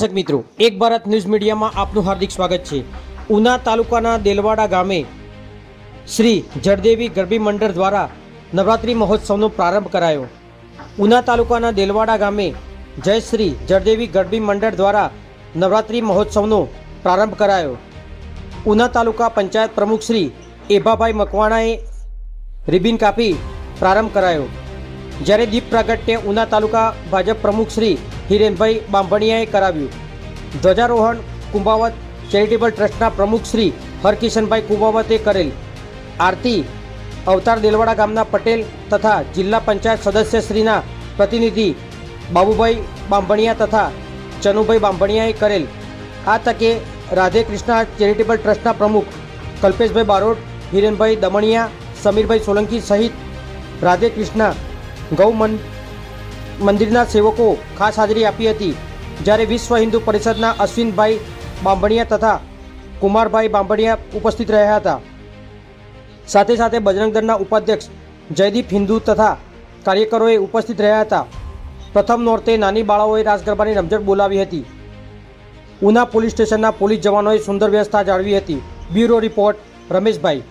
દર્શક મિત્રો, એક ભારત ન્યૂઝ મીડિયામાં આપનું હાર્દિક સ્વાગત છે. ઉના તાલુકાના દેલવાડા ગામે શ્રી જળદેવી ગરબી મંડળ દ્વારા નવરાત્રિ મહોત્સવનો પ્રારંભ કરાયો. ઉના તાલુકાના દેલવાડા ગામે જય શ્રી જળદેવી ગરબી મંડળ દ્વારા નવરાત્રિ મહોત્સવનો પ્રારંભ કરાયો. ઉના તાલુકા પંચાયત પ્રમુખ શ્રી એભાભાઈ મકવાણાએ રિબિન કાપી પ્રારંભ કરાયો. જ્યારે દીપ પ્રાગટ્ય ઉના તાલુકા ભાજપ પ્રમુખ શ્રી હિરેનભાઈ બાંભણિયાએ કરાવ્યું. ધ્વજારોહણ કુંભાવત ચેરિટેબલ ટ્રસ્ટના પ્રમુખ શ્રી હરકિશનભાઈ કુંભાવતે કરેલ. આરતી અવતાર દેલવાડા ગામના પટેલ તથા જિલ્લા પંચાયત સદસ્યશ્રીના પ્રતિનિધિ બાબુભાઈ બાંભણિયા તથા ચનુભાઈ બાંભણિયાએ કરેલ. આ તકે રાધે કૃષ્ણા ચેરિટેબલ ટ્રસ્ટના પ્રમુખ કલ્પેશભાઈ બારોટ, હિરેનભાઈ દમણિયા, સમીરભાઈ સોલંકી સહિત રાધે કૃષ્ણા ગૌ મંદિરના સેવકો ખાસ હાજરી આપી હતી. જ્યારે વિશ્વ હિન્દુ પરિષદના અશ્વિનભાઈ બાંભણિયા તથા કુમારભાઈ બાંભણિયા ઉપસ્થિત રહ્યા હતા. સાથે સાથે બજરંગ દળના ઉપાધ્યક્ષ જયદીપ હિન્દુ તથા કાર્યકરોએ ઉપસ્થિત રહ્યા હતા. પ્રથમ નોરતે નાની બાળાઓએ રાજગરબાની રમઝટ બોલાવી હતી. ઉના પોલીસ સ્ટેશનના પોલીસ જવાનોએ સુંદર વ્યવસ્થા જાળવી હતી. Bureau report, Rameshbhai.